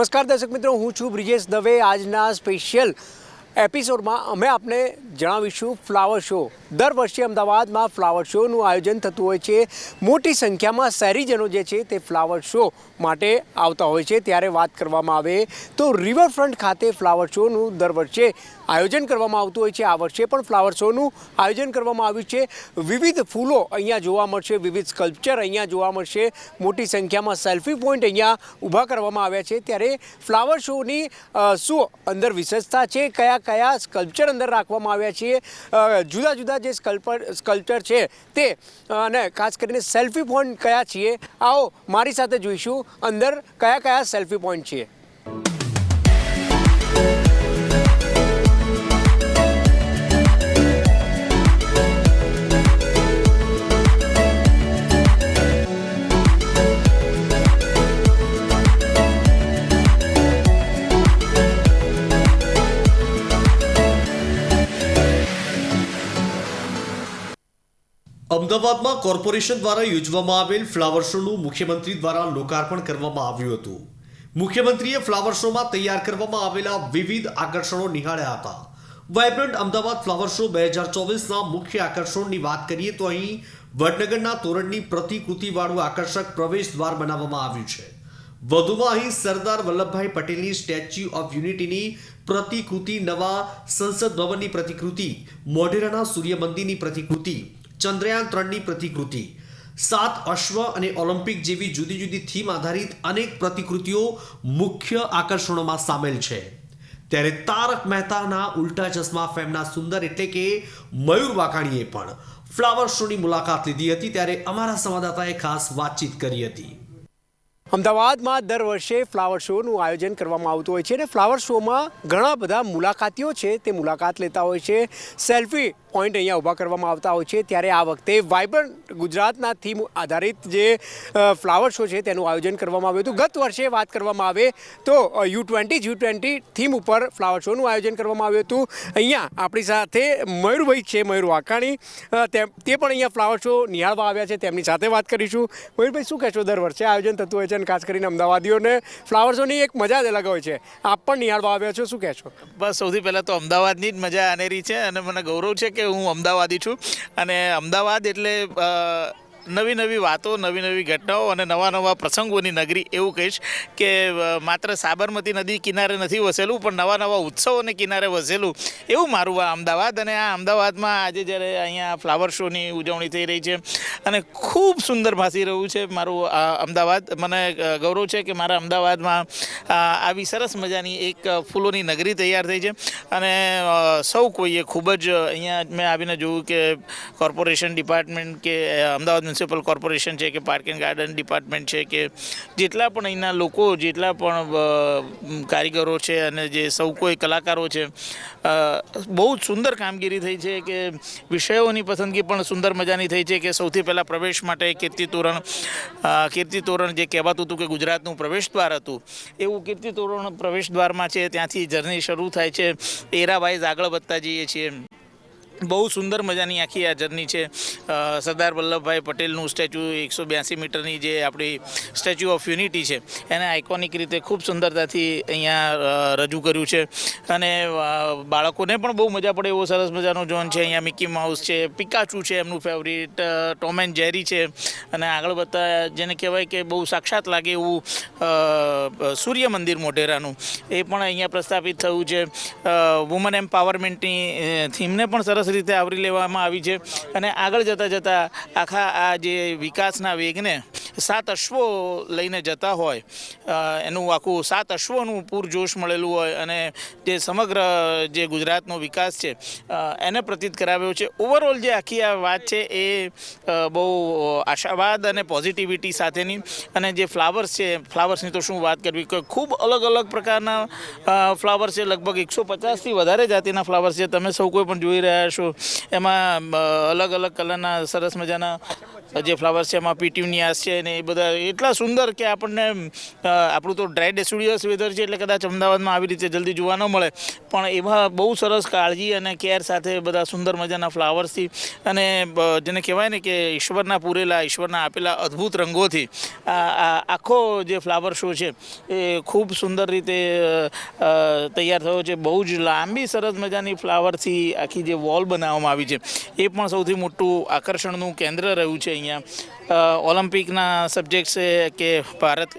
નમસ્કાર દર્શક મિત્રો, હું છું બ્રિજેશ દવે. આજના સ્પેશિયલ એપિસોડમાં અમે આપને જણાવીશું ફ્લાવર શો. દર વર્ષે અમદાવાદમાં ફ્લાવર શોનું આયોજન થતું હોય છે. મોટી સંખ્યામાં શહેરીજનો જે છે તે ફ્લાવર શો માટે આવતા હોય છે. ત્યારે વાત કરવામાં આવે તો રિવરફ્રન્ટ ખાતે ફ્લાવર શોનું દર વર્ષે આયોજન કરવામાં આવતું હોય છે. આ વર્ષે પણ ફ્લાવર શોનું આયોજન કરવામાં આવ્યું છે. વિવિધ ફૂલો અહીંયા જોવા મળશે. વિવિધ સ્કલ્પચર અહીંયા જોવા મળશે. મોટી સંખ્યામાં સેલ્ફી પોઈન્ટ અહીંયા ઊભા કરવામાં આવ્યા છે. ત્યારે ફ્લાવર શોની શું અંદર વિશેષતા છે? કયા કયા સ્કલ્પચર અંદર રાખવામાં આવ્યા છે? જુદા જુદા જે સ્કલ્પર, સ્કલ્પચર છે તે અને ખાસ કરીને સેલ્ફી પોઈન્ટ કયા છીએ? આવો મારી સાથે જોઈશું. અંદર કયા કયા સેલ્ફી પોઈન્ટ છે? અમદાવાદમાં કોર્પોરેશન દ્વારા યોજવામાં આવેલ ફ્લાવર શોનું મુખ્યમંત્રી દ્વારા લોકાર્પણ કરવામાં આવ્યું હતું. મુખ્યમંત્રીએ ફ્લાવર શોમાં તૈયાર કરવામાં આવેલા વિવિધ આકર્ષણો નિહાળ્યા હતા. વાઇબ્રન્ટ અમદાવાદ ફ્લાવર શો બે હજાર ચોવીસના મુખ્ય આકર્ષણની વાત કરીએ તો અહીં વડનગરના તોરણની પ્રતિકૃતિવાળું આકર્ષક પ્રવેશ દ્વાર બનાવવામાં આવ્યું છે. વધુમાં અહીં સરદાર વલ્લભભાઈ પટેલની સ્ટેચ્યુ ઓફ યુનિટીની પ્રતિકૃતિ, નવા સંસદ ભવનની પ્રતિકૃતિ, મોઢેરાના સૂર્ય મંદિરની પ્રતિકૃતિ ચંદ્રયાન ત્રણની પ્રતિકૃતિ. સાત અશ્વ અને ઓલિમ્પિક જેવી જુદી જુદી થીમ આધારિત અનેક પ્રતિકૃતિઓ મુખ્ય આકર્ષણોમાં સામેલ છે. ત્યારે તારક મહેતાના ઉલ્ટા ચશ્મા ફેમના સુંદર એટલે કે મયુર વાકાણીએ પણ ફ્લાવર શોની મુલાકાત લીધી હતી ત્યારે અમારા સંવાદદાતાએ ખાસ વાતચીત કરી હતી. અમદાવાદમાં દર વર્ષે ફ્લાવર શોનું આયોજન કરવામાં આવતું હોય છે અને ફ્લાવર શોમાં ઘણા બધા મુલાકાતીઓ છે, તે મુલાકાત લેતા હોય છે, સેલ્ફી પોઈન્ટ અહીંયા ઊભા કરવામાં આવતા હોય છે. ત્યારે આ વખતે વાઇબ્રન્ટ ગુજરાતના થીમ આધારિત જે ફ્લાવર શો છે તેનું આયોજન કરવામાં આવ્યું હતું. ગત વર્ષે વાત કરવામાં આવે તો U twenty U twenty theme ઉપર ફ્લાવર શોનું આયોજન કરવામાં આવ્યું હતું. અહીંયા આપણી સાથે મયુરભાઈ છે, મયુર વાકાણી તે પણ અહીંયા ફ્લાવર શો નિહાળવા આવ્યા છે. તેમની સાથે વાત કરીશું. મયુરભાઈ, શું કહેશો? દર વર્ષે આયોજન થતું હોય છે અને ખાસ કરીને અમદાવાદીઓને ફ્લાવર શોની એક મજા જ અલગ હોય છે. આપ પણ નિહાળવા આવ્યા છો, શું કહેશો બસ, સૌથી પહેલાં તો અમદાવાદની જ મજા આનેરી છે અને મને ગૌરવ છે કે હું અમદાવાદી છું. અને અમદાવાદ એટલે નવી નવી વાતો, નવી નવી ઘટનાઓ અને નવા નવા પ્રસંગોની નગરી એવું કહીશ કે માત્ર સાબરમતી નદી કિનારે નથી વસેલું, પણ નવા નવા ઉત્સવોને કિનારે વસેલું. એવું મારું આ અમદાવાદ અને આ અમદાવાદમાં આજે જ્યારે અહીંયા ફ્લાવર શોની ઉજવણી થઈ રહી છે અને ખૂબ સુંદર ભાસી રહ્યું છે મારું અમદાવાદ. મને ગૌરવ છે કે મારા અમદાવાદમાં આવી સરસ મજાની એક ફૂલોની નગરી તૈયાર થઈ છે અને સૌ કોઈએ ખૂબ જ અહીંયા મેં આવીને જોયું કે કોર્પોરેશન ડિપાર્ટમેન્ટ કે અમદાવાદ મ્યુનિસિપલ કોર્પોરેશન છે કે પાર્ક એન્ડ ગાર્ડન ડિપાર્ટમેન્ટ છે કે જેટલા પણ અહીંના લોકો, જેટલા પણ કારીગરો છે અને જે સૌ કોઈ કલાકારો છે બહુ જ સુંદર કામગીરી થઈ છે કે વિષયોની પસંદગી પણ સુંદર મજાની થઈ છે કે સૌથી પહેલાં પ્રવેશ માટે કીર્તિ તોરણ કીર્તિ તોરણ જે કહેવાતું હતું કે ગુજરાતનું પ્રવેશ દ્વાર હતું, એવું કીર્તિ તોરણ પ્રવેશ દ્વારમાં છે, ત્યાંથી જર્ની શરૂ થાય છે એરા વાઇઝ આગળ વધતા જઈએ છીએ. બહુ સુંદર મજાની આખી આ જર્ની છે. સરદાર વલ્લભભાઈ પટેલનું સ્ટેચ્યુ એકસો બ્યાસી મીટરની જે આપણી સ્ટેચ્યુ ઓફ યુનિટી છે, એને આઇકોનિક રીતે ખૂબ સુંદરતાથી અહીંયા રજૂ કર્યું છે. અને બાળકોને પણ બહુ મજા પડે એવો સરસ મજાનો ઝોન છે. અહીંયા મિકી માઉસ છે, પિકાચુ છે એમનું ફેવરિટ ટોમ એન્ડ જેરી છે. અને આગળ વધતા જેને કહેવાય કે બહુ સાક્ષાત લાગે એવું સૂર્ય મંદિર મોઢેરાનું, એ પણ અહીંયા પ્રસ્થાપિત થયું છે. વુમન એમ્પાવરમેન્ટની થીમને પણ સરસ રીતે આવરી લેવામાં આવી છે. અને આગળ જતાં જતાં આખા આ જે વિકાસના વેગને સાત અશ્વો લઈને જતા હોય એનું આખું સાત અશ્વોનું પૂરજોશ મળેલું હોય અને જે સમગ્ર જે ગુજરાતનો વિકાસ છે એને પ્રતીત કરાવ્યો છે. ઓવરઓલ જે આખી આ વાત છે એ બહુ આશાવાદ અને પોઝિટિવિટી સાથેની અને જે ફ્લાવર્સ છે ફ્લાવર્સની તો શું વાત કરવી કે ખૂબ અલગ અલગ પ્રકારના ફ્લાવર્સ છે. લગભગ એકસો પચાસથી વધારે જાતિના ફ્લાવર્સ છે. તમે સૌ કોઈ પણ જોઈ રહ્યા છો. એમાં અલગ અલગ કલરના, સરસ મજાના જે ફ્લાવર્સ છે, એમાં પીટ્યુનિયાસ છે ને અને એ બધા એટલા સુંદર કે આપણને આપણું તો ડ્રાય ડેસ્યુડિયસ વેધર છે એટલે કદાચ અમદાવાદમાં આવી રીતે જલ્દી જોવા ન મળે. પણ એવા બહુ સરસ કાળજી અને કેર સાથે બધા સુંદર મજાના ફ્લાવર્સથી અને જેને કહેવાય ને કે ઈશ્વરના પૂરેલા, ઈશ્વરના આપેલા અદ્ભુત રંગોથી આ આખો જે ફ્લાવર શો છે એ ખૂબ સુંદર રીતે તૈયાર થયો છે. બહુ જ લાંબી સરસ મજાની ફ્લાવરથી આખી જે વોલ બનાવવામાં આવી છે. એ પણ સૌથી મોટું આકર્ષણનું કેન્દ્ર રહ્યું છે અહીંયા. ઓલિમ્પિકના સબ્જેક્ટ છે કે ભારત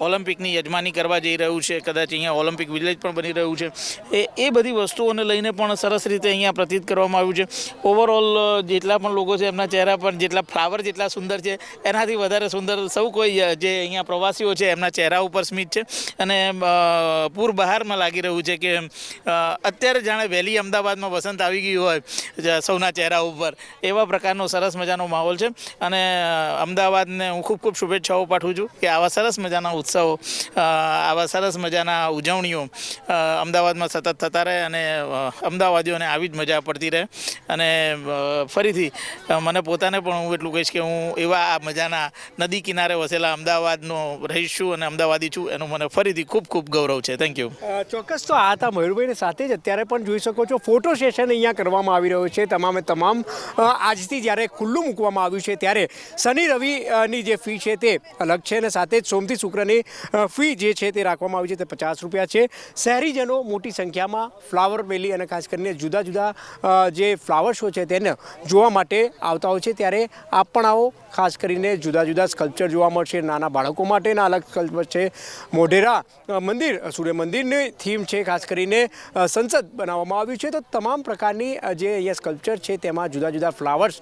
ઓલિમ્પિકની યજમાની કરવા જઈ રહ્યું છે, કદાચ અહીંયા ઓલિમ્પિક વિલેજ પણ બની રહ્યું છે. એ એ બધી વસ્તુઓને લઈને પણ સરસ રીતે અહીંયા પ્રતીત કરવામાં આવ્યું છે. ઓવરઓલ જેટલા પણ લોકો છે એમના ચહેરા પર જેટલા ફ્લાવર જેટલા સુંદર છે, એનાથી વધારે સુંદર સૌ કોઈ જે અહીંયા પ્રવાસીઓ છે એમના ચહેરા ઉપર સ્મિત છે. અને પૂર બહારમાં લાગી રહ્યું છે કે અત્યારે જાણે વહેલી અમદાવાદમાં વસંત આવી ગયું હોય સૌના ચહેરા ઉપર. એવા પ્રકારનો સરસ મજાનો માહોલ છે. અને અમદાવાદને હું ખૂબ ખૂબ શુભેચ્છાઓ પાઠવું છું કે આવા સરસ મજાના ઉત્સવો અ, આવા સરસ મજાના ઉજવણીઓ અમદાવાદમાં સતત થતા રહે અને અમદાવાદીઓને આવી જ મજા પડતી રહે. અને ફરીથી મને પોતાને પણ હું એટલું કહીશ કે હું એવા આ મજાના નદી કિનારે વસેલા અમદાવાદનો રહીશ છું અને અમદાવાદી છું એનું મને ફરીથી ખૂબ ખૂબ ગૌરવ છે. થેન્ક યુ ચોક્કસ. તો આ હતા મયુરભાઈને સાથે જ અત્યારે પણ જોઈ શકો છો ફોટો સેશન અહીંયા કરવામાં આવી રહ્યો છે. તમામે તમામ આજથી જ્યારે ખુલ્લું મૂકવામાં આવ્યું છે ત્યારે શનિ રવિની જે ફી છે તે અલગ છે અને સાથે જ સોમથી શુક્રની ફી જે છે તે રાખવામાં આવી છે તે પચાસ રૂપિયા છે. શહેરીજનો મોટી સંખ્યામાં ફ્લાવર વેલી અને ખાસ કરીને જુદા જુદા જે ફ્લાવર શો છે તેને જોવા માટે આવતા હોય છે. ત્યારે આપ પણ આવો. ખાસ કરીને જુદા જુદા સ્કલ્પચર જોવા મળશે. નાના બાળકો માટેના અલગ સ્કલ્પચર છે. મોઢેરા મંદિર, સૂર્ય મંદિરની થીમ છે. ખાસ કરીને સંસદ બનાવવામાં આવ્યું છે. તો તમામ પ્રકારની જે અહીંયા સ્કલ્પચર છે તેમાં જુદા જુદા ફ્લાવર્સ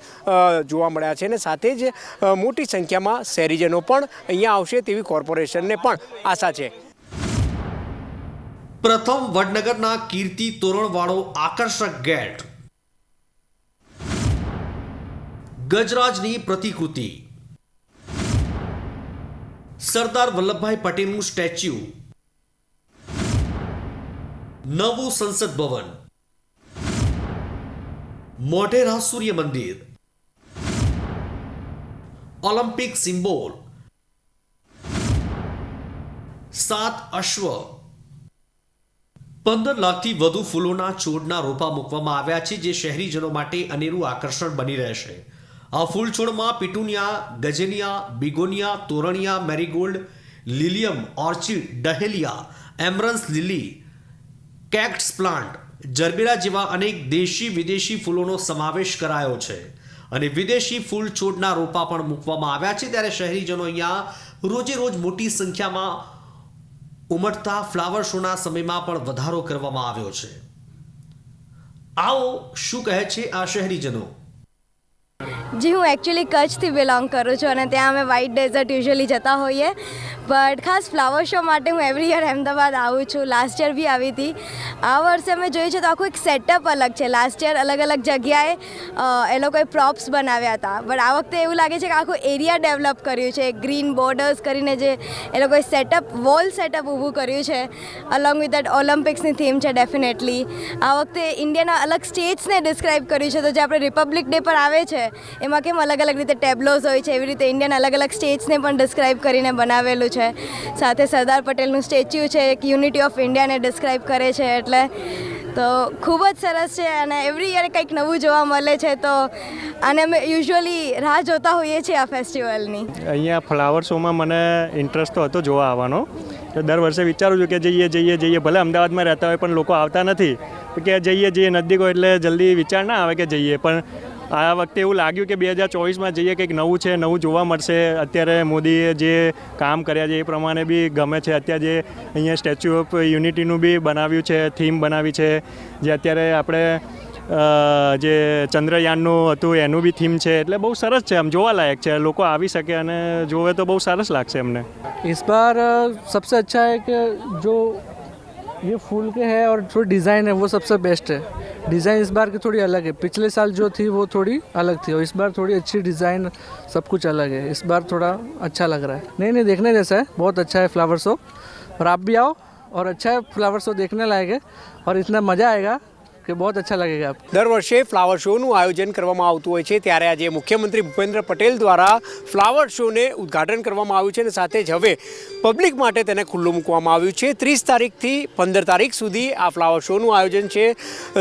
જોવા મળ્યા છે. અને સાથે જ મોટી સંખ્યામાં શહેરીજનો પણ અહીંયા આવશે તેવી કોર્પોરેશનને પણ આશા છે. પ્રથમ વડનગરના કીર્તિ તોરણવાળો આકર્ષક ગેટ. ગજરાજની પ્રતિકૃતિ. સરદાર વલ્લભભાઈ પટેલનું સ્ટેચ્યુ. નવું સંસદ ભવન. મોઢેરા સૂર્ય મંદિર. Olympic symbol. સાત અશ્વ. પંદર લાખથી વધુ ફૂલોના છોડના રોપા મૂકવામાં આવ્યા છે, જે શહેરીજનો માટે અનેરું આકર્ષણ બની રહેશે. આ ફૂલ છોડમાં petunia, gazania, begonia, torenia, marigold, lilium, orchid, dahlia, amaranth lily, cactus plant, gerbera જેવા અનેક દેશી વિદેશી ફૂલોનો સમાવેશ કરાયો છે. અને વિદેશી ફૂલ છોડના રોપા પણ મૂકવામાં આવ્યા છે. ત્યારે શહેરીજનો અહીંયા રોજે રોજ મોટી સંખ્યામાં ઉમટતા ફ્લાવર શોના સમયમાં પણ વધારો કરવામાં આવ્યો છે. આવો શું કહે છે આ શહેરીજનો? જી, હું એકચ્યુઅલી કચ્છથી બિલોંગ કરું છું અને ત્યાં અમે વ્હાઇટ ડેઝર્ટ યુઝ્યુઅલી જતા હોઈએ. બટ ખાસ ફ્લાવર શો માટે હું એવરી યર અમદાવાદ આવું છું. લાસ્ટ યર બી આવી હતી. આ વર્ષે અમે જોયું છે તો આખું એક સેટઅપ અલગ છે. લાસ્ટ યર અલગ અલગ જગ્યાએ એ લોકોએ પ્રોપ્સ બનાવ્યા હતા. બટ આ વખતે એવું લાગે છે કે આખું એરિયા ડેવલપ કર્યું છે. ગ્રીન બોર્ડર્સ કરીને જે એ લોકોએ સેટઅપ વોલ સેટઅપ ઊભું કર્યું છે. અલોંગ વિથ દેટ ઓલિમ્પિક્સની થીમ છે ડેફિનેટલી આ વખતે ઇન્ડિયાના અલગ સ્ટેટ્સને ડિસ્ક્રાઇબ કર્યું છે તો જે આપણે રિપબ્લિક ડે પર આવે છે એમાં કેમ અલગ અલગ રીતે ટેબ્લોઝ હોય છે, એવી રીતે ઇન્ડિયન અલગ અલગ સ્ટેટ્સને પણ ડિસ્ક્રાઇબ કરીને બનાવેલું છે. સાથે સરદાર પટેલનું સ્ટેચ્યુ છે, એક યુનિટી ઓફ ઇન્ડિયાને ડિસ્ક્રાઇબ કરે છે, એટલે તો ખૂબ જ સરસ છે અને એવરી યર કંઈક નવું જોવા મળે છે, તો અને અમે યુઝ્યુઅલી રાહ જોતા હોઈએ છીએ આ ફેસ્ટિવલની અહીંયા ફ્લાવર શોમાં મને ઇન્ટરેસ્ટ તો હતો જોવા આવવાનો. દર વર્ષે વિચારું છું કે જઈએ જઈએ જઈએ. ભલે અમદાવાદમાં રહેતા હોય પણ લોકો આવતા નથી. કે જઈએ જઈએ, નજીક હોય એટલે જલ્દી વિચાર ના આવે કે જઈએ. પણ આ વખતે એવું લાગ્યું કે બે હજાર ચોવીસમાં જઈએ કંઈક નવું છે નવું જોવા મળશે અત્યારે મોદીએ જે કામ કર્યા છે એ પ્રમાણે બી ગમે છે અત્યારે જે અહીંયા સ્ટેચ્યુ ઓફ યુનિટીનું બી બનાવ્યું છે થીમ બનાવી છે જે અત્યારે આપણે અ, જે ચંદ્રયાનનું હતું એનું બી થીમ છે એટલે બહુ સરસ છે આમ જોવાલાયક છે લોકો આવી શકે અને જોવે તો બહુ સરસ લાગશે એમને इस बार अ, सबसे अच्छा है कि जो ये फूल के है और थोड़ी डिज़ाइन है, वो सबसे बेस्ट है। डिज़ाइन इस बार की थोड़ी अलग है। पिछले साल जो थी, वो थोड़ी अलग थी और इस बार थोड़ी अच्छी डिज़ाइन, सब कुछ अलग है। इस बार थोड़ा अच्छा लग रहा है। नहीं नहीं, देखने जैसा है। बहुत अच्छा है फ्लावर शो और आप भी आओ और अच्छा है फ्लावर शो देखने लायक है और इतना मज़ा आएगा। आपके बहुत अच्छा लगेगा आपको દર વર્ષે ફ્લાવર શોનું આયોજન કરવામાં આવતું હોય છે ત્યારે આજે મુખ્યમંત્રી ભૂપેન્દ્ર પટેલ દ્વારા ફ્લાવર શોને ઉદ્ઘાટન કરવામાં આવ્યું છે અને સાથે જ હવે પબ્લિક માટે તેને ખુલ્લું મૂકવામાં આવ્યું છે ત્રીસ તારીખથી પંદર તારીખ સુધી આ ફ્લાવર શોનું આયોજન છે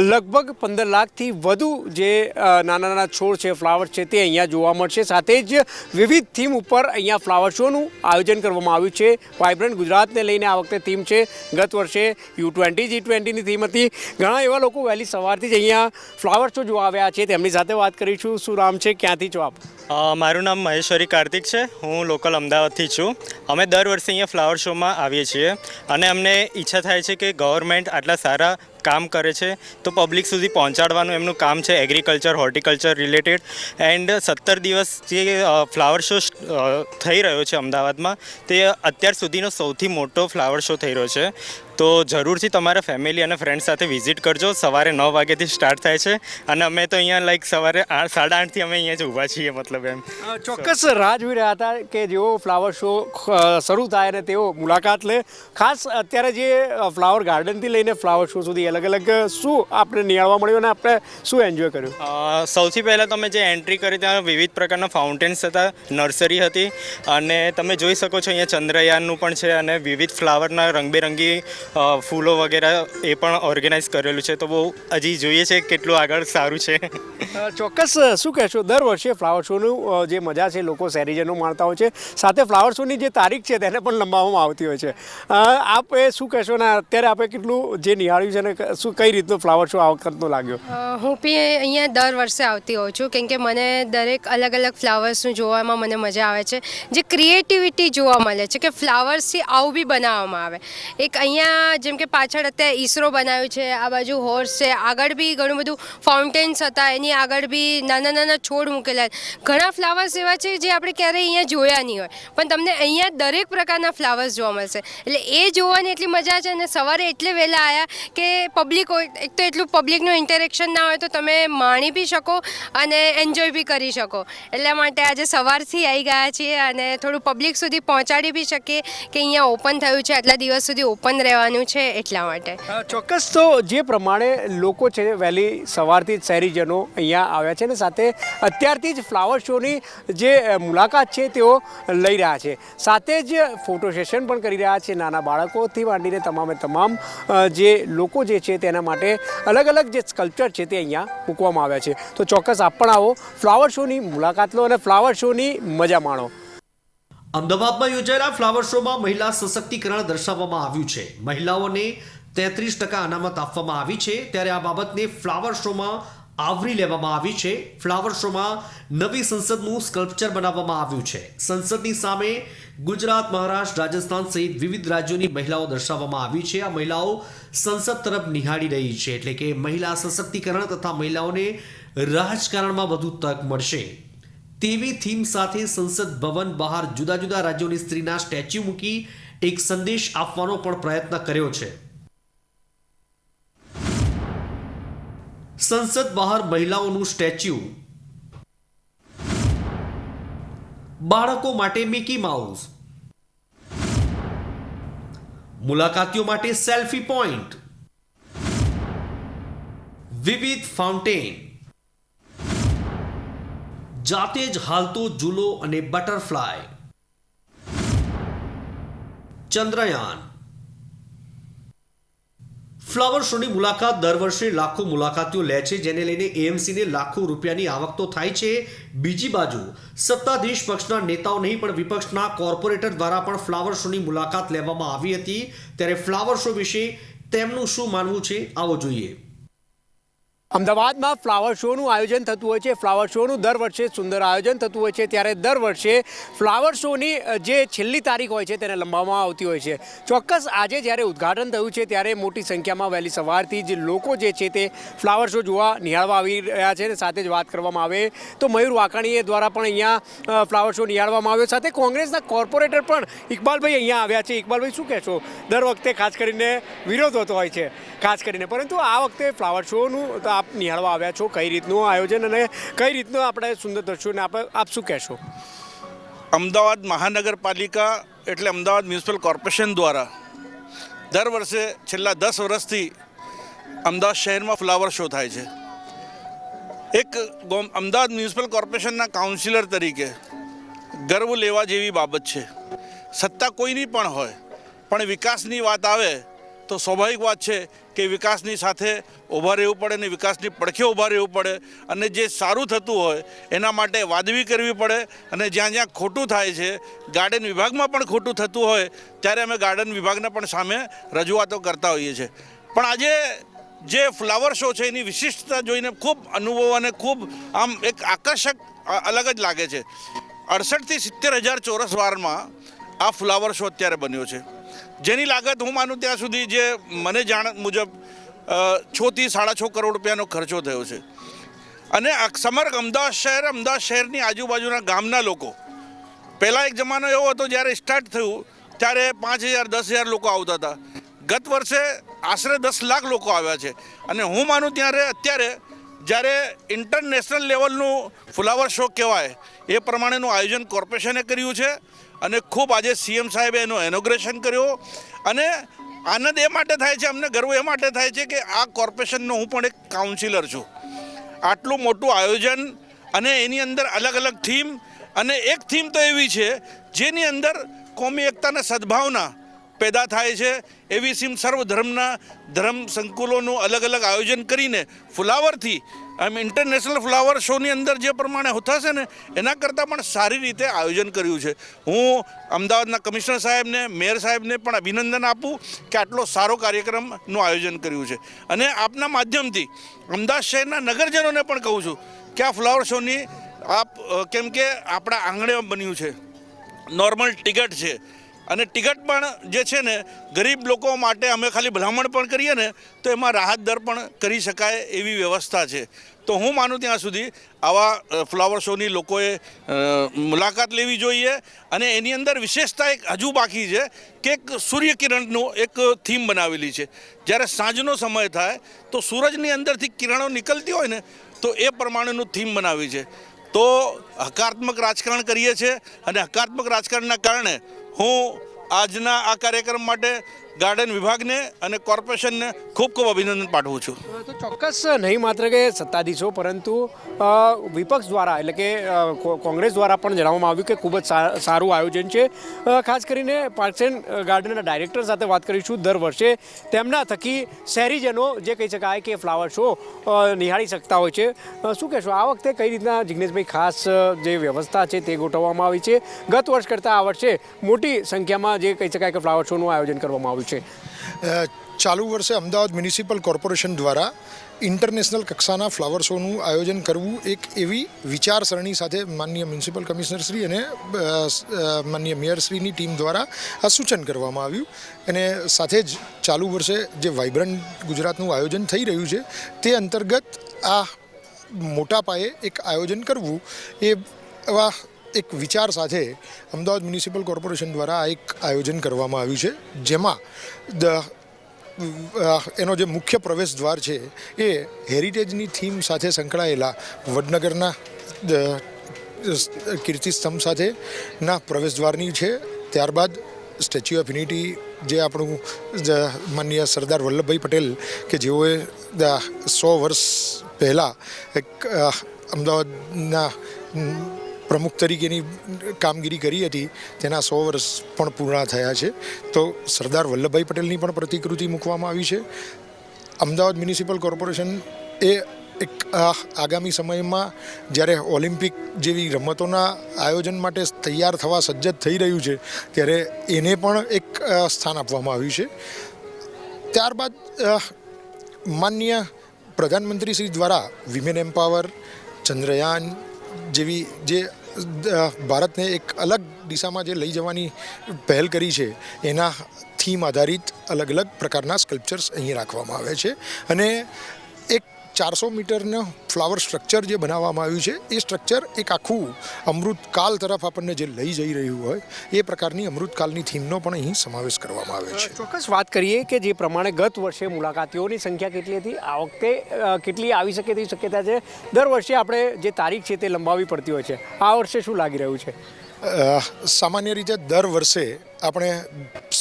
લગભગ પંદર લાખથી વધુ જે અ, નાના નાના છોડ છે ફ્લાવર છે તે અહીંયા જોવા મળશે સાથે જ વિવિધ થીમ ઉપર અહીંયા ફ્લાવર શોનું આયોજન કરવામાં આવ્યું છે વાઇબ્રન્ટ ગુજરાતને લઈને આ વખતે થીમ છે ગત વર્ષે યુ ટ્વેન્ટી જી ટ્વેન્ટીની થીમ હતી ઘણા એવા લોકો વહેલી સવારથી જ અહીંયા ફ્લાવર શો જોવા આવ્યા છે. તેમની સાથે વાત કરીશું. શું નામ છે? ક્યાંથી છો આપ? મારું નામ મહેશ્વરી કાર્તિક છે. હું લોકલ અમદાવાદથી છું. અમે દર વર્ષે અહીંયા ફ્લાવર શોમાં આવીએ છીએ અને અમને ઈચ્છા થાય છે કે ગવર્મેન્ટ આટલા સારા કામ કરે છે તો પબ્લિક સુધી પહોંચાડવાનું એમનું કામ છે એગ્રીકલ્ચર હોર્ટિકલ્ચર રિલેટેડ એન્ડ સત્તર દિવસ જે ફ્લાવર શો થઈ રહ્યો છે અમદાવાદમાં, તે અત્યાર સુધીનો સૌથી મોટો ફ્લાવર શો થઈ રહ્યો છે. તો જરૂરથી તમારા ફેમિલી અને ફ્રેન્ડ સાથે વિઝિટ કરજો. સવારે નવ વાગ્યાથી સ્ટાર્ટ થાય છે અને અમે તો અહીંયા લાઈક સવારે આઠ સાડા આઠથી અમે અહીંયા જ ઊભા છીએ મતલબ એમ. ચોક્કસ રાહ જોઈ રહ્યા હતા કે જેઓ ફ્લાવર શો શરૂ થાય અને તેઓ મુલાકાત લે. ખાસ અત્યારે જે ફ્લાવર ગાર્ડનથી લઈને ફ્લાવર શો સુધી અલગ અલગ શું આપણે નિહાળવા મળ્યું અને આપણે શું એન્જોય કર્યું? સૌથી પહેલાં તમે જે એન્ટ્રી કરી ત્યાં વિવિધ પ્રકારના ફાઉન્ટેન્સ હતા નર્સરી હતી. અને તમે જોઈ શકો છો અહીંયા ચંદ્રયાનનું પણ છે અને વિવિધ ફ્લાવરના રંગબેરંગી ફૂલો વગેરે એ પણ ઓર્ગેનાઇઝ કરેલું છે. તો બહુ હજી જોઈએ છે કેટલું આગળ સારું છે. ચોક્કસ શું કહેશો? દર વર્ષે ફ્લાવર શોનું જે મજા છે લોકો શહેરીજનો માણતા હોય છે. સાથે ફ્લાવર શોની જે તારીખ છે તેને પણ લંબાવવામાં આવતી હોય છે. આપ એ શું કહેશો? ને અત્યારે આપે કેટલું જે નિહાળ્યું છે ને શું કઈ રીતનું ફ્લાવર શો આ વખતનો લાગ્યો? હું બી અહીંયા દર વર્ષે આવતી હોઉં છું. કેમ કે મને દરેક અલગ અલગ ફ્લાવર્સનું જોવામાં મને મજા આવે છે. જે ક્રિએટિવિટી જોવા મળે છે કે ફ્લાવર્સથી આવું બી બનાવવામાં આવે. એક અહીંયા જેમ કે પાછળ અત્યારે ઈસરો બનાવ્યું છે, આ બાજુ હોર્સ છે, આગળ બી ઘણું બધું ફાઉન્ટેન્સ હતા, એની આગળ બી નાના નાના છોડ મૂકેલા ઘણા ફ્લાવર્સ એવા છે જે આપણે ક્યારેય અહીંયા જોયા નહીં હોય, પણ તમને અહીંયા દરેક પ્રકારના ફ્લાવર્સ જોવા મળશે. એટલે એ જોવાની એટલી મજા છે અને સવારે એટલે વહેલા આવ્યા કે પબ્લિક હોય, એક તો એટલું પબ્લિકનું ઇન્ટરેક્શન ના હોય તો તમે માણી બી શકો અને એન્જોય બી કરી શકો. એટલા માટે આજે સવારથી આવી ગયા છીએ અને થોડું પબ્લિક સુધી પહોંચાડી બી શકીએ કે અહીંયા ઓપન થયું છે, આટલા દિવસ સુધી ઓપન રહેવાનું છે એટલા માટે. ચોક્કસ તો જે પ્રમાણે લોકો છે વહેલી સવારથી જ શહેરીજનો અહીંયા આવ્યા છે ને સાથે અત્યારથી જ ફ્લાવર શોની જે મુલાકાત છે તેઓ લઈ રહ્યા છે. સાથે જ ફોટો સેશન પણ કરી રહ્યા છે નાના બાળકોથી માંડીને તમામે તમામ જે લોકો જે છે તેના માટે અલગ અલગ જે સ્કલ્પચર છે તે અહીંયા મૂકવામાં આવ્યા છે. તો ચોક્કસ આપ પણ આવો, ફ્લાવર શોની મુલાકાત લો અને ફ્લાવર શોની મજા માણો. અમદાવાદમાં યોજાયેલા ફ્લાવર શોમાં મહિલા સશક્તિકરણ દર્શાવવામાં આવ્યું છે. મહિલાઓને તેત્રીસ ટકા અનામત આપવામાં આવી છે. ત્યારે આ બાબતને ફ્લાવર શોમાં આવરી લેવામાં આવી છે. ફ્લાવર શોમાં નવી સંસદનું સ્કલ્પચર બનાવવામાં આવ્યું છે. સંસદની સામે ગુજરાત, મહારાષ્ટ્ર, રાજસ્થાન સહિત વિવિધ રાજ્યોની મહિલાઓ દર્શાવવામાં આવી છે. આ મહિલાઓ સંસદ તરફ નિહાળી રહી છે. એટલે કે મહિલા સશક્તિકરણ તથા મહિલાઓને રાજકારણમાં વધુ તક મળશે. તેવી થીમ સાથે સંસદ ભવન બહાર જુદા જુદા રાજ્યોની સ્ત્રીના સ્ટેચ્યુ મૂકી એક સંદેશ આપવાનો પણ પ્રયત્ન કર્યો છે. સંસદ બહાર મહિલાઓનું સ્ટેચ્યુ. બાળકો માટે મિકી માઉસ. મુલાકાતીઓ માટે સેલ્ફી પોઈન્ટ. વિવિધ ફાઉન્ટેન. જાતે જ હાલતો ઝૂલો અને બટરફ્લાય. ચંદ્રયાન. ફ્લાવર શોની મુલાકાત દર વર્ષે લાખો મુલાકાતીઓ લે છે, જેને લઈને એએમસીને લાખો રૂપિયાની આવક તો થાય છે. બીજી બાજુ, સત્તાધીશ પક્ષના નેતાઓ નહીં, પણ વિપક્ષના કોર્પોરેટર દ્વારા પણ ફ્લાવર શોની મુલાકાત લેવામાં આવી હતી. ત્યારે ફ્લાવર શો વિશે તેમનું શું માનવું છે, આવો જોઈએ. અમદાવાદમાં ફ્લાવર શોનું આયોજન થતું હોય છે. ફ્લાવર શોનું દર વર્ષે સુંદર આયોજન થતું હોય છે. ત્યારે દર વર્ષે ફ્લાવર શોની જે છેલ્લી તારીખ હોય છે તેને લંબાવવામાં આવતી હોય છે. ચોક્કસ આજે જ્યારે ઉદ્ઘાટન થયું છે ત્યારે મોટી સંખ્યામાં વહેલી સવારથી જ લોકો જે છે તે ફ્લાવર શો જોવા નિહાળવા આવી રહ્યા છે અને સાથે જ વાત કરવામાં આવે તો મયુર વાકાણીએ દ્વારા પણ અહીંયા ફ્લાવર શો નિહાળવામાં આવ્યો. સાથે કોંગ્રેસના કોર્પોરેટર પણ ઇકબાલભાઈ અહીંયા આવ્યા છે. ઇકબાલભાઈ, શું કહેશો? દર વખતે ખાસ કરીને વિરોધ હોતો હોય છે, ખાસ કરીને. પરંતુ આ વખતે ફ્લાવર શોનું આપ નિહાળવા આવ્યા છો? કઈ રીતનું આયોજન અને કઈ રીતનું આપણે સુંદર દ્રશ્યોને આપણે આપ શું કહેશો? અમદાવાદ મહાનગરપાલિકા એટલે અમદાવાદ મ્યુનિસિપલ કોર્પોરેશન દ્વારા દર વર્ષે છેલ્લા દસ વર્ષથી અમદાવાદ શહેરમાં ફ્લાવર શો થાય છે. એક અમદાવાદ મ્યુનિસિપલ કોર્પોરેશનના કાઉન્સિલર તરીકે ગર્વ લેવા જેવી બાબત છે. સત્તા કોઈની પણ હોય, પણ વિકાસની વાત આવે તો સ્વાભાવિક વાત છે કે વિકાસની સાથે ઊભા રહેવું પડે ને વિકાસની પડખે ઊભા રહેવું પડે અને જે સારું થતું હોય એના માટે વાદવી કરવી પડે અને જ્યાં જ્યાં ખોટું થાય છે, ગાર્ડન વિભાગમાં પણ ખોટું થતું હોય, ત્યારે અમે ગાર્ડન વિભાગને પણ સામે રજૂઆતો કરતા હોઈએ છીએ. પણ આજે જે ફ્લાવર શો છે એની વિશિષ્ટતા જોઈને ખૂબ અનુભવ અને ખૂબ આમ એક આકર્ષક અલગ જ લાગે છે. અડસઠથી સિત્તેર હજાર ચોરસ વારમાં આ ફ્લાવર શો અત્યારે બન્યો છે. જેની લાગત હું માનું ત્યાં સુધી જે મને જાણ મુજબ છોથી સાડા છ કરોડ રૂપિયાનો ખર્ચો થયો છે. અને સમગ્ર અમદાવાદ શહેર, અમદાવાદ શહેરની આજુબાજુના ગામના લોકો, પહેલાં એક જમાનો એવો હતો જ્યારે સ્ટાર્ટ થયું, ત્યારે પાંચ હજાર, દસ હજાર લોકો આવતા હતા. ગત વર્ષે આશરે દસ લાખ લોકો આવ્યા છે. અને હું માનું ત્યારે, અત્યારે જ્યારે ઇન્ટરનેશનલ લેવલનું ફ્લાવર શો કહેવાય, એ પ્રમાણેનું આયોજન કોર્પોરેશને કર્યું છે. અને ખૂબ આજે સીએમ સાહેબે એનું એનોગ્રેશન કર્યો. અને આનંદ એ માટે થાય છે, અમને ગર્વ એ માટે થાય છે કે આ કોર્પોરેશનનો હું પણ એક કાઉન્સિલર છું. આટલું મોટું આયોજન અને એની અંદર અલગ અલગ થીમ અને એક થીમ તો એવી છે, જેની અંદર કોમી એકતાના સદભાવના પેદા થાય છે, એવી સીમ સર્વ ધર્મના ધર્મ સંકુલોનું અલગ અલગ આયોજન કરીને ફ્લાવરથી, આમ ઇન્ટરનેશનલ ફ્લાવર શોની અંદર જે પ્રમાણે થશે ને, એના કરતાં પણ સારી રીતે આયોજન કર્યું છે. હું અમદાવાદના કમિશનર સાહેબને, મેયર સાહેબને પણ અભિનંદન આપું કે આટલો સારો કાર્યક્રમનું આયોજન કર્યું છે. અને આપના માધ્યમથી અમદાવાદ શહેરના નગરજનોને પણ કહું છું કે આ ફ્લાવર શોની આપ કેમ કે આપણા આંગણે બન્યું છે. નોર્મલ ટિકટ છે. અને ટિકટ પણ જે છે ને, ગરીબ લોકો માટે અમે ખાલી ભલામણ પણ કરીએ ને, તો એમાં રાહત દર પણ કરી શકાય એવી વ્યવસ્થા છે. તો હું માનું ત્યાં સુધી આવા ફ્લાવર શોની લોકોએ મુલાકાત લેવી જોઈએ અને એની અંદર વિશેષતા એક હજુ બાકી છે કે એક સૂર્યકિરણનું એક થીમ બનાવેલી છે. જ્યારે સાંજનો સમય થાય તો સૂરજની અંદરથી કિરણો નીકળતી હોય ને, તો એ પ્રમાણેનું થીમ બનાવી છે. તો હકારાત્મક રાજકારણ કરીએ છીએ અને હકારાત્મક રાજકારણના કારણે હું આજના આ કાર્યક્રમ માટે ગાર્ડન વિભાગને અને કોર્પોરેશનને ખૂબ ખૂબ અભિનંદન પાઠવું છું. તો ચોક્કસ, નહીં માત્ર કે સત્તાધીશો, પરંતુ વિપક્ષ દ્વારા, એટલે કે કોંગ્રેસ દ્વારા પણ જણાવવામાં આવ્યું કે ખૂબ જ સારું આયોજન છે. ખાસ કરીને પાર્ક્સ એન્ડ ગાર્ડનના ડાયરેક્ટર સાથે વાત કરીશું દર વર્ષે. તેમના થકી શહેરીજનો જે કહી શકાય કે ફ્લાવર શો નિહાળી શકતા હોય છે. શું કહેશો? આ વખતે કઈ રીતના જિગ્નેશભાઈ, ખાસ જે વ્યવસ્થા છે તે ગોઠવવામાં આવી છે? ગત વર્ષ કરતાં આ વર્ષે મોટી સંખ્યામાં જે કહી શકાય કે ફ્લાવર શોનું આયોજન કરવામાં આવ્યું છે ચાલુ વર્ષે અમદાવાદ મ્યુનિસિપલ કોર્પોરેશન દ્વારા ઇન્ટરનેશનલ કક્ષાના ફ્લાવર શોનું આયોજન કરવું એક એવી વિચારસરણી સાથે માનનીય મ્યુનિસિપલ કમિશનર શ્રી અને માનનીય મેયરશ્રીની ટીમ દ્વારા આ સૂચન કરવામાં આવ્યું. અને સાથે જ ચાલુ વર્ષે જે વાઇબ્રન્ટ ગુજરાતનું આયોજન થઈ રહ્યું છે, તે અંતર્ગત આ મોટા પાયે એક આયોજન કરવું એ એવા એક વિચાર સાથે અમદાવાદ મ્યુનિસિપલ કોર્પોરેશન દ્વારા એક આયોજન કરવામાં આવ્યું છે, જેમાં દ એનો જે મુખ્ય પ્રવેશ દ્વાર છે એ હેરિટેજની થીમ સાથે સંકળાયેલા વડનગરના કીર્તિસ્તંભ સાથેના પ્રવેશ દ્વારની છે. ત્યારબાદ સ્ટેચ્યુ ઓફ યુનિટી જે આપણું માનનીય સરદાર વલ્લભભાઈ પટેલ કે જેઓએ સો વર્ષ પહેલાં એક અમદાવાદના પ્રમુખ તરીકેની કામગીરી કરી હતી, તેના સો વર્ષ પણ પૂર્ણ થયા છે. તો સરદાર વલ્લભભાઈ પટેલની પણ પ્રતિકૃતિ મૂકવામાં આવી છે. અમદાવાદ મ્યુનિસિપલ કોર્પોરેશન એ એક આગામી સમયમાં જ્યારે ઓલિમ્પિક જેવી રમતોના આયોજન માટે તૈયાર થવા સજ્જ થઈ રહ્યું છે, ત્યારે એને પણ એક સ્થાન આપવામાં આવ્યું છે. ત્યારબાદ માન્ય પ્રધાનમંત્રી શ્રી દ્વારા વિમેન એમ્પાવર, ચંદ્રયાન જેવી જે ભારતને એક અલગ દિશામાં જે લઈ જવાની પહેલ કરી છે, એના થીમ આધારિત અલગ અલગ પ્રકારના સ્કલ્પચર્સ અહીં રાખવામાં આવે છે. અને ચારસો મીટરનો ફ્લાવર સ્ટ્રક્ચર જે બનાવવામાં આવ્યું છે એ સ્ટ્રક્ચર એક આખું અમૃતકાલ તરફ આપણને જે લઈ જઈ રહ્યું હોય એ પ્રકારની અમૃતકાલની થીમનો પણ અહીં સમાવેશ કરવામાં આવે છે. ચોક્કસ વાત કરીએ કે જે પ્રમાણે ગત વર્ષે મુલાકાતીઓની સંખ્યા કેટલી હતી આ વખતે કેટલી આવી શકે તેવી શક્યતા છે? દર વર્ષે આપણે જે તારીખ છે તે લંબાવી પડતી હોય છે. આ વર્ષે શું લાગી રહ્યું છે? સામાન્ય રીતે દર વર્ષે આપણે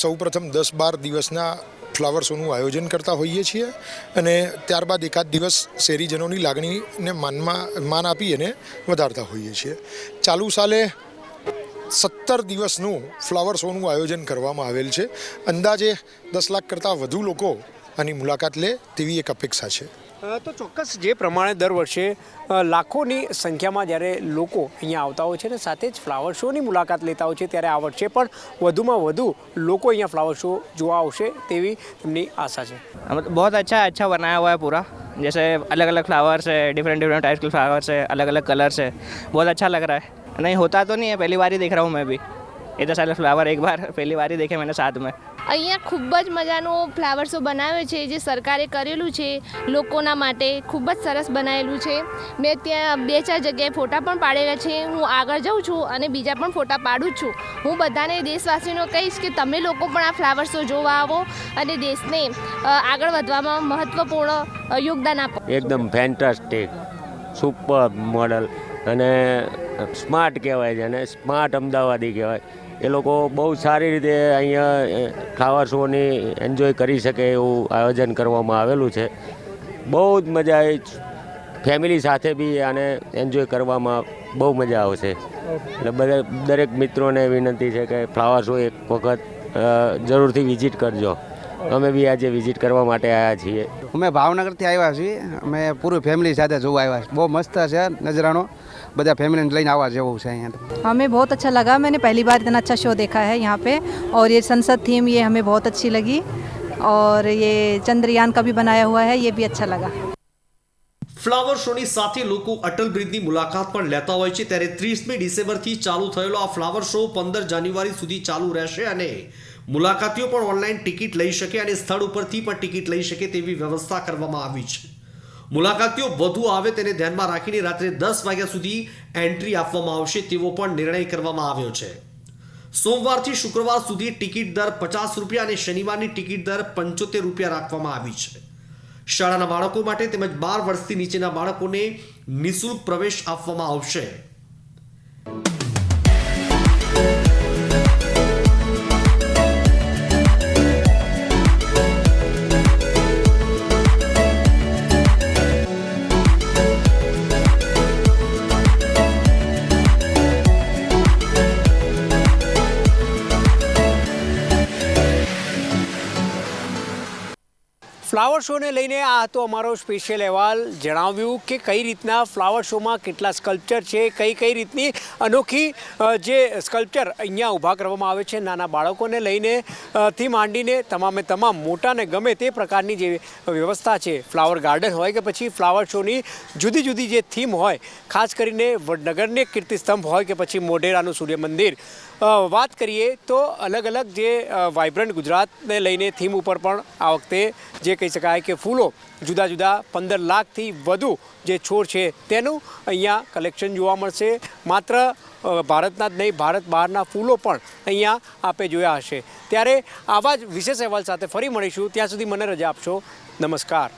સૌપ્રથમ દસ બાર દિવસના ફ્લાવર શોનું આયોજન કરતા હોઈએ છીએ અને ત્યારબાદ એકાદ દિવસ શહેરીજનોની લાગણીને માનમાં, માન આપી અને વધારતા હોઈએ છીએ. ચાલુ સાલે સત્તર દિવસનું ફ્લાવર શોનું આયોજન કરવામાં આવેલ છે. અંદાજે દસ લાખ કરતાં વધુ લોકો આની મુલાકાત લે તેવી એક અપેક્ષા છે. તો ચોક્કસ જે પ્રમાણે દર વર્ષે અ, લાખોની સંખ્યામાં જ્યારે લોકો અહીંયા આવતા હોય છે ને સાથે જ ફ્લાવર શોની મુલાકાત લેતા હોય છે ત્યારે આ વર્ષે પણ વધુમાં વધુ લોકો અહીંયા ફ્લાવર શો જોવા આવશે તેવી તેમની આશા છે मतलब बहुत अच्छा अच्छा बनाया हुआ है पूरा जैसे अलग अलग फ्लावर्स है डिफरेंट डिफरेंट टाइप के फ्लावर्स है अलग अलग कलर्स है बहुत अच्छा लग रहा है नहीं होता तो नहीं है पहली बार ही देख रहा हूँ मैं भी इतने सारे फ्लावर एक बार पहली बार ही देखे मैंने साथ में અહીંયા ખૂબ જ મજાનો ફ્લાવર શો બનાવ્યો છે જે સરકારે કરેલું છે લોકોના માટે ખૂબ જ સરસ બનાવેલું છે મેં ત્યાં બે ચાર જગ્યાએ ફોટા પણ પાડેલા છે હું આગળ જાઉં છું અને બીજા પણ ફોટા પાડું જ છું હું બધાને દેશવાસીઓને કહીશ કે તમે લોકો પણ આ ફ્લાવર શો જોવા આવો અને દેશને અ, આગળ વધવામાં મહત્ત્વપૂર્ણ અ, યોગદાન આપો એકદમ ફેન્ટાસ્ટિક સુપર મોડલ અને સ્માર્ટ કહેવાય છે અને સ્માર્ટ અમદાવાદી કહેવાય એ લોકો બહુ સારી રીતે અહીંયા ફ્લાવર શોની એન્જોય કરી શકે એવું આયોજન કરવામાં આવેલું છે. બહુ જ મજા આવી ફેમિલી સાથે બી આને એન્જોય કરવામાં બહુ મજા આવશે. એટલે બધા, દરેક મિત્રોને વિનંતી છે કે ફ્લાવર શો એક વખત જરૂરથી વિઝિટ કરજો. અમે બી આજે વિઝિટ કરવા માટે આવ્યા છીએ અમે ભાવનગરથી આવ્યા છીએ અમે પૂરી ફેમિલી સાથે જોવા આવ્યા છીએ બહુ મસ્ત છે નજરાનો બધા ફેમિલીને લઈને આવવા જેવું છે અહીંયા તો हमें बहुत अच्छा लगा मैंने पहली बार इतना अच्छा शो देखा है यहाँ पे और ये संसद थीम ये हमें बहुत अच्छी लगी और ये चंद्रयान का भी बनाया हुआ है ये भी अच्छा लगा ફ્લાવર શોની સાથે લોકો અટલ બ્રિજની મુલાકાત પણ લેતા હોય છે ત્યારે ત્રીસમી ડિસેમ્બરથી ચાલુ થયેલો આ ફ્લાવર શો પંદર જાન્યુઆરી સુધી ચાલુ રહેશે અને મુલાકાતીઓ પણ ઓનલાઈન ટિકિટ લઈ શકે અને સ્થળ ઉપરથી પણ ટિકિટ લઈ શકે તેવી વ્યવસ્થા કરવામાં આવી છે. મુલાકાતીઓ વધુ આવે તેને ધ્યાનમાં રાખીને રાત્રે દસ વાગ્યા સુધી એન્ટ્રી આપવામાં આવશે તેવો પણ નિર્ણય કરવામાં આવ્યો છે. સોમવારથી શુક્રવાર સુધી ટિકિટ દર પચાસ રૂપિયા અને શનિવારની ટિકિટ દર પંચોતેર રૂપિયા રાખવામાં આવી છે. શાળાના બાળકો માટે તેમજ બાર વર્ષથી નીચેના બાળકોને નિઃશુલ્ક પ્રવેશ આપવામાં આવશે. ફ્લાવર શોને લઈને આ હતો અમારો સ્પેશિયલ અહેવાલ. જણાવ્યું કે કઈ રીતના ફ્લાવર શોમાં કેટલા સ્કલ્પચર છે, કઈ કઈ રીતની અનોખી જે સ્કલ્પચર અહીંયા ઊભા કરવામાં આવે છે નાના બાળકોને લઈને થી માંડીને તમામે તમામ મોટાને ગમે તે પ્રકારની જે વ્યવસ્થા છે, ફ્લાવર ગાર્ડન હોય કે પછી ફ્લાવર શોની જુદી જુદી જે થીમ હોય, ખાસ કરીને વડનગરને કીર્તિસ્તંભ હોય કે પછી મોઢેરાનું સૂર્ય મંદિર વાત કરીએ તો અલગ અલગ જે વાઇબ્રન્ટ ગુજરાતને લઈને થીમ ઉપર પણ આ વખતે જે કહી શકાય કે ફૂલો જુદા જુદા પંદર લાખથી વધુ જે છોડ છે તેનું અહીંયા કલેક્શન જોવા મળશે. માત્ર ભારતના જ નહીં, ભારત બહારના ફૂલો પણ અહીંયા આપે જોયા હશે. ત્યારે આવા જ વિશેષ અહેવાલ સાથે ફરી મળીશું. ત્યાં સુધી મને રજા આપશો. નમસ્કાર.